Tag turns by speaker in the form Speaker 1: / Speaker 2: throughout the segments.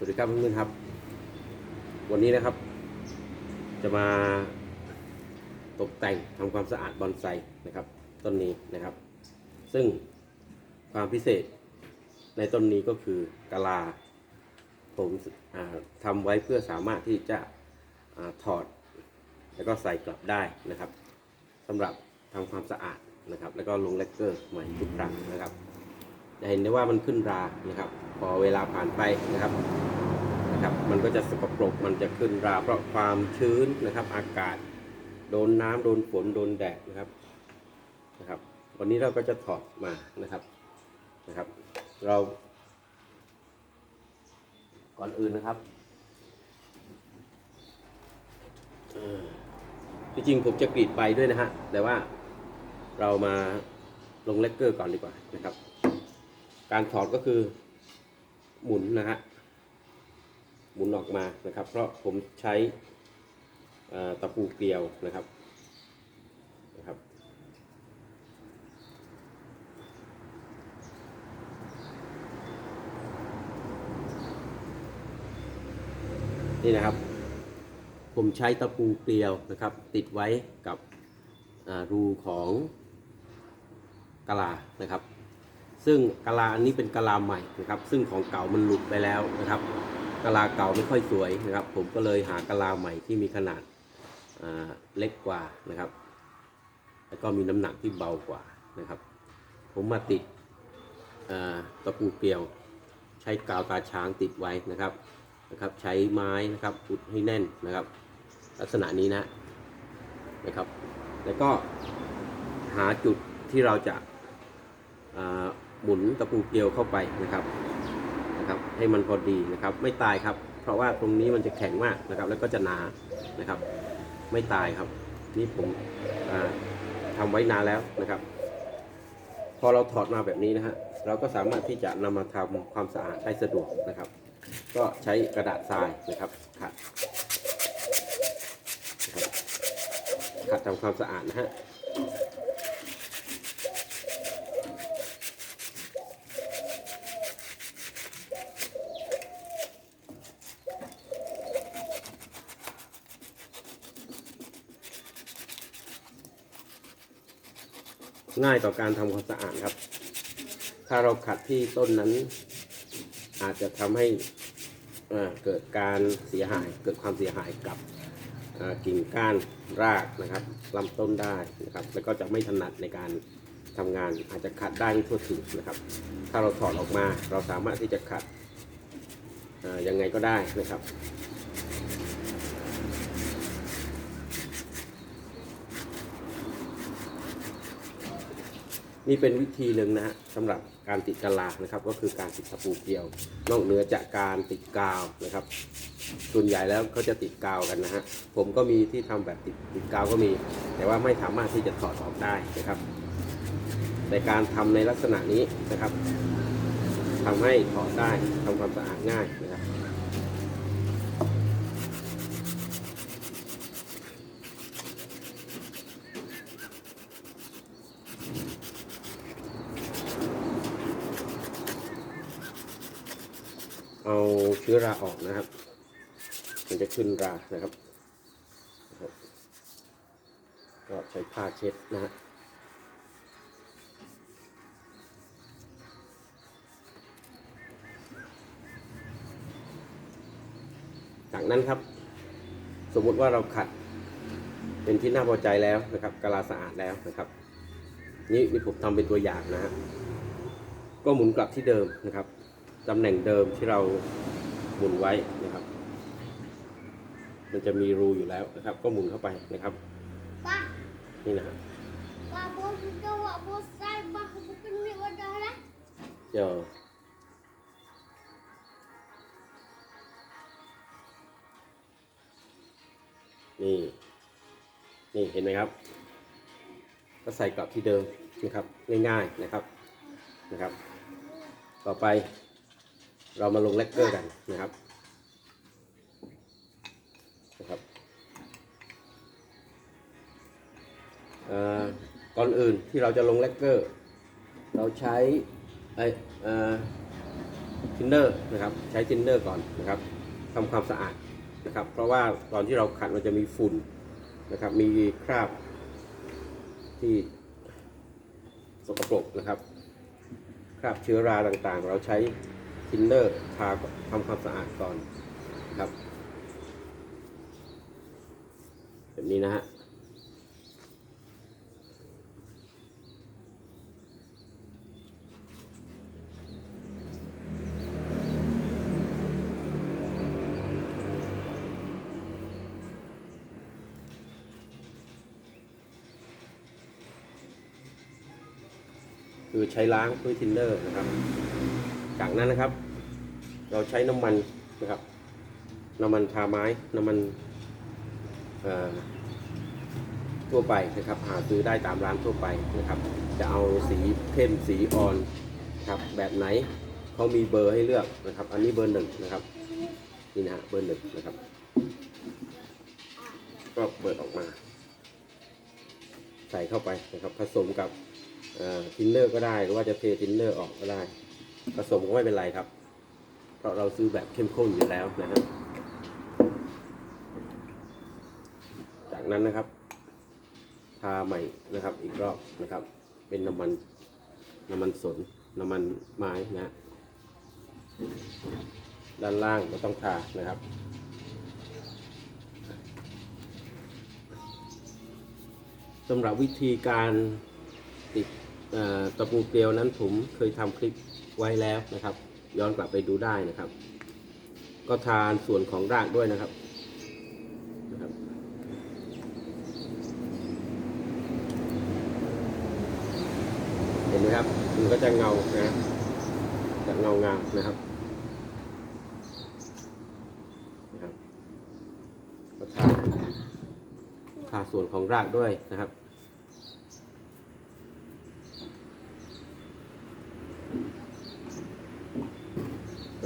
Speaker 1: สวัสดีครับเพื่อนๆครับ วันนี้นะครับ จะมาตกแต่งทำความสะอาดบอนไซนะครับ ต้นนี้นะครับ ซึ่งความพิเศษในต้นนี้ก็คือกะลา ผมอ่าทำไว้เพื่อสามารถที่จะอถอด แล้วก็ใส่กลับได้นะครับสำหรับทำความสะอาดนะครับ แล้วก็ลงเลกเกอร์ใหม่ทุกครั้งนะครับ จะเห็นได้ว่ามันขึ้นรานะครับ พอเวลาผ่านไปนะครับนะครับ มันก็จะสกปรกมันจะขึ้นราเพราะความชื้นนะครับ อากาศ โดนน้ำโดนฝนโดนแดดนะครับนะครับ วันนี้เราก็จะถอดมานะครับนะครับ เรา ก่อนอื่นนะครับที่จริงผมจะกรีดใบด้วยนะฮะแต่ว่าเรามาลงเลกเกอร์ก่อนดีกว่านะครับ การถอดก็คือหมุนนะฮะหมุนออกมานะครับ เพราะผมใช้ตะปูเกลียวนะครับนะครับ นี่นะครับ ผมใช้ตะปูเกลียวนะครับ ติดไว้กับรูของกะลานะครับ ซึ่งกะลาอันนี้เป็นกะลาใหม่นะครับ ซึ่งของเก่ามันหลุดไปแล้วนะครับกะลาเก่าไม่ค่อยสวยนะครับ ผมก็เลยหากะลาใหม่ที่มีขนาดเล็กกว่านะครับ แล้วก็มีน้ำหนักที่เบากว่านะครับ ผมมาติดตะปูเกลียว ใช้กาวตาช้างติดไว้นะครับนะครับ ใช้ไม้นะครับอุดให้แน่นนะครับ ลักษณะนี้นะนะครับ แล้วก็หาจุดที่เราจะ หมุนตะปูเกลียวเข้าไปนะครับนะครับ ให้มันพอดีนะครับ ไม่ตายครับ เพราะว่าตรงนี้มันจะแข็งมากนะครับ แล้วก็จะหนานะครับ ไม่ตายครับ นี่ผมอ่าทำไว้นานแล้วนะครับ พอเราถอดมาแบบนี้นะฮะเราก็สามารถที่จะนำมาทำความสะอาดได้สะดวกนะครับ ก็ใช้กระดาษทรายนะครับขัดขัดทำความสะอาดนะฮะ ง่ายต่อการทำความสะอาดครับ ถ้าเราขัดที่ต้นนั้น อาจจะทำให้เกิดการเสียหาย เกิดความเสียหายกับกิ่งก้านรากนะครับลำต้นได้นะครับ แล้วก็จะไม่ถนัดในการทำงานอาจจะขัดได้ไม่ทั่วถึงนะครับ ถ้าเราถอดออกมาเราสามารถที่จะขัดยังไงก็ได้นะครับ นี่เป็นวิธีหนึ่งนะฮะสำหรับการติดกะลานะครับ ก็คือการติดตะปูเกลียวนอกเหนือจากการติดกาวนะครับ ส่วนใหญ่แล้วเขาจะติดกาวกันนะฮะผมก็มีที่ทำแบบติดติดกาวก็มี แต่ว่าไม่สามารถที่จะถอดออกได้นะครับ ในการทำในลักษณะนี้นะครับทำให้ถอดได้ทำความสะอาดง่ายนะครับ เอาเชื้ ออกนะครับ มันจะขึ้นรานะครับ ก็ใช้ผ้าเช็ดนะฮะจากนั้นครับ สมมุติว่าเราขัด เป็นที่น่าพอใจแล้วนะครับกะลาสะอาดแล้วนะครับ นี่นี่ผมทำเป็นตัวอย่างนะฮะก็หมุนกลับที่เดิมนะครับตำแหน่งเดิมที่เรา หมุนไว้นะครับ มันจะมีรูอยู่แล้วนะครับ ก็หมุนเข้าไปนะครับ นี่นะฮะ
Speaker 2: Pak bos sudah wak bosan bah bukan ni wadah lah.
Speaker 1: เดี๋ยวนี่ นี่เห็นไหมครับ ก็ใส่กลับที่เดิมนะครับ ง่ายๆนะครับ นะครับ ต่อไป เรามาลงแลกเกอร์กันนะครับนะครับก่อนอื่นที่เราจะลงแลกเกอร์ เราใช้ไอเอ่อทินเนอร์นะครับใช้ทินเนอร์ก่อนนะครับทำความสะอาดนะครับ เพราะว่าตอนที่เราขัดมันจะมีฝุ่นนะครับ มีคราบที่สกปรกนะครับ คราบเชื้อราต่างๆ เราใช้ ทินเนอร์ทาทำความสะอาดก่อนครับแบบนี้นะฮะคือใช้ล้างด้วยทินเนอร์นะครับ จากนั้นนะครับ เราใช้น้ำมันนะครับ น้ำมันทาไม้น้ำมันทั่วไปนะครับ หาซื้อได้ตามร้านทั่วไปนะครับ จะเอาสีเข้มสีอ่อนครับแบบไหนเขามีเบอร์ให้เลือกนะครับ อันนี้เบอร์หนึ่งนะครับนี่นะฮะเบอร์หนึ่งนะครับ ก็เปิดออกมา ใส่เข้าไปนะครับผสมกับทินเนอร์ก็ได้หรือว่าจะเททินเนอร์ออกก็ได้ ผสมก็ไม่เป็นไรครับ เพราะเราซื้อแบบเข้มข้นอยู่แล้วนะครับจากนั้นนะครับ ทาใหม่นะครับ อีกรอบนะครับ เป็นน้ำมันน้ำมันสนน้ำมันไม้นะ ด้านล่างก็ต้องทานะครับสำหรับวิธีการติดตะปูเกลียวนั้นผมเคยทำคลิป ไว้แล้วนะครับ ย้อนกลับไปดูได้นะครับ ก็ทานส่วนของรากด้วยนะครับนะครับเห็นไหมครับมันก็จะเงานะจะเงางามนะครับนะครับก็ทาทาส่วนของรากด้วยนะครับ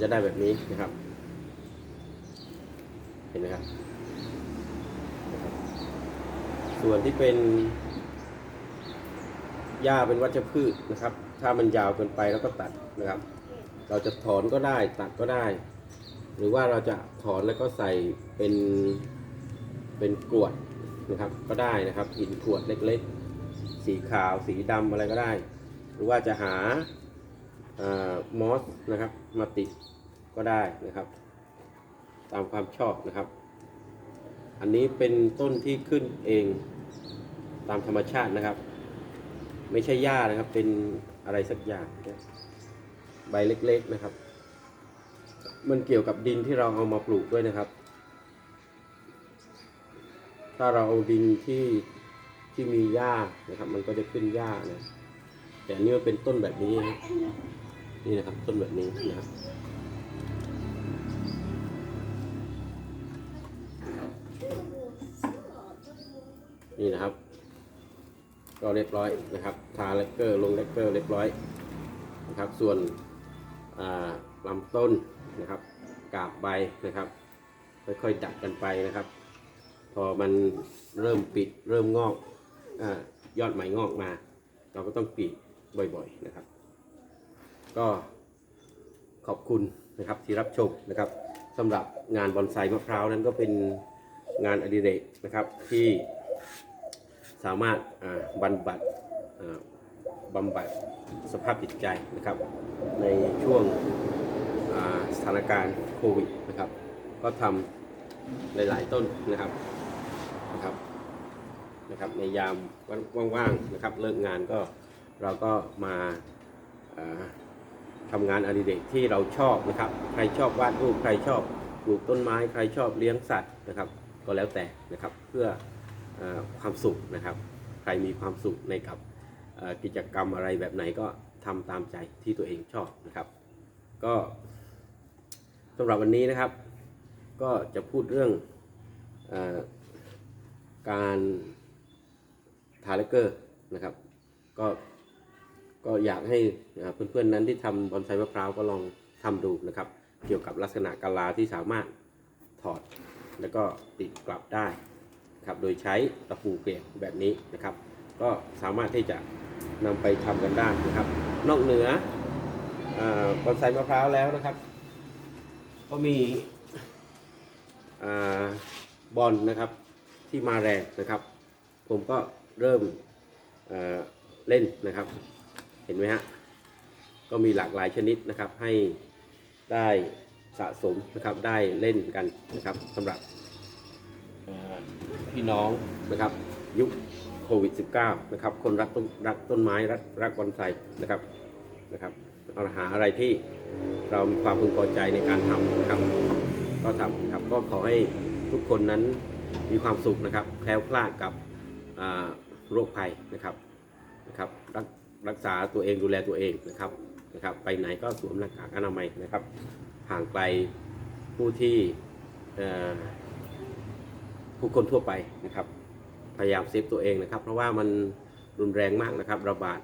Speaker 1: จะได้แบบนี้นะครับ เห็นไหมครับ ส่วนที่เป็นหญ้าเป็นวัชพืชนะครับ ถ้ามันยาวเกินไปแล้วก็ตัดนะครับ เราจะถอนก็ได้ตัดก็ได้ หรือว่าเราจะถอนแล้วก็ใส่เป็นเป็นกรวดนะครับ ก็ได้นะครับหินกรวดเล็กๆ สีขาวสีดำอะไรก็ได้ หรือว่าจะหา มอสนะครับมาติดก็ได้นะครับ ตามความชอบนะครับ อันนี้เป็นต้นที่ขึ้นเองตามธรรมชาตินะครับ ไม่ใช่หญ้านะครับ เป็นอะไรสักอย่างนะใบเล็กๆนะครับ มันเกี่ยวกับดินที่เราเอามาปลูกด้วยนะครับ ถ้าเราเอาดินที่ที่มีหญ้านะครับ มันก็จะขึ้นหญ้านะแต่อันนี่มันเป็นต้นแบบนี้นะ นี่นะครับต้นแบบนี้นะครับนี่นะครับ ก็เรียบร้อยนะครับ ทาเลกเกอร์ลงเลกเกอร์เรียบร้อยนะครับ ส่วนลำต้นนะครับกาบใบนะครับ ค่อยๆดัดกันไปนะครับ พอมันเริ่มปิดเริ่มงอกอยอดใหม่งอกมา เราก็ต้องกรีดบ่อยๆนะครับ ก็ขอบคุณนะครับที่รับชมนะครับสำหรับงานบอนไซมะพร้าวนั้นก็เป็นงานอดิเรกนะครับที่สามารถอ่าบำบัดบำบัดสภาพจิตใจนะครับ ในช่วงสถานการณ์โควิดนะครับ ก็ทำหลาย ๆ ต้นนะครับนะครับนะครับในยามว่าง ๆ นะครับเลิกงานก็เราก็มา อ่าทำงานอดิเรกที่เราชอบนะครับ ใครชอบวาดรูปใครชอบปลูกต้นไม้ ใครชอบเลี้ยงสัตว์นะครับ ก็แล้วแต่นะครับเพื่ออความสุขนะครับ ใครมีความสุขในกับกิจกรรมอะไรแบบไหนก็ทำตามใจที่ตัวเองชอบนะครับ ก็สำหรับวันนี้นะครับ ก็จะพูดเรื่องอการทาเลกเกอร์นะครับ ก็ ก็อยากให้เอ่อเพื่อนๆนั้นที่ทำบอนไซมะพร้าวก็ลองทำดูนะครับ เกี่ยวกับลักษณะกาลาที่สามารถถอดแล้วก็ติดกลับได้ครับโดยใช้ตะปูเกลียวแบบนี้นะครับ ก็สามารถที่จะนำไปทำกันได้นะครับ นอกเหนืออบอนไซมะพร้าวแล้วนะครับ ก็มีอบอลนะครับที่มาแรงนะครับ ผมก็เริ่มเล่นนะครับ ห็นไหมฮะก็มีหลากหลายชนิดนะครับให้ได้สะสมนะครับได้เล่นกันนะครับสำหรับพี่น้องนะครับยุคโควิด -19 นะครับคนรักต้นรักต้นไม้รักรักบอนไซนะครับนะครับเอาหาอะไรที่เรามีความพึงพอใจในการทำนะครับก็ทำนะครับก็ขอให้ทุกคนนั้นมีความสุขนะครับแคล้วคลาดกับโรคภัยนะครับนะครับรัก รักษาตัวเองดูแลตัวเองนะครับนะครับ ไปไหนก็สวมหน้ากากอนามัยนะครับ ห่างไกลผู้ที่ผู้คนทั่วไปนะครับ พยายามเซฟตัวเองนะครับ เพราะว่ามันรุนแรงมากนะครับ ระบาด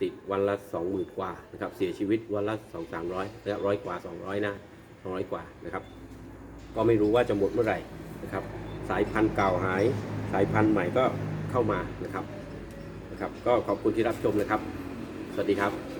Speaker 1: ติดวันละ2 0,000กว่านะครับ เสียชีวิตวันละ2 3 0 0และร้อยกว่า 200นะ200 กว่านะครับ ก็ไม่รู้ว่าจะหมดเมื่อไหร่นะครับ สายพันธุ์เก่าหาย สายพันธุ์ใหม่ก็เข้ามานะครับ นะครับ ก็ขอบคุณที่รับชมนะครับ สวัสดีครับ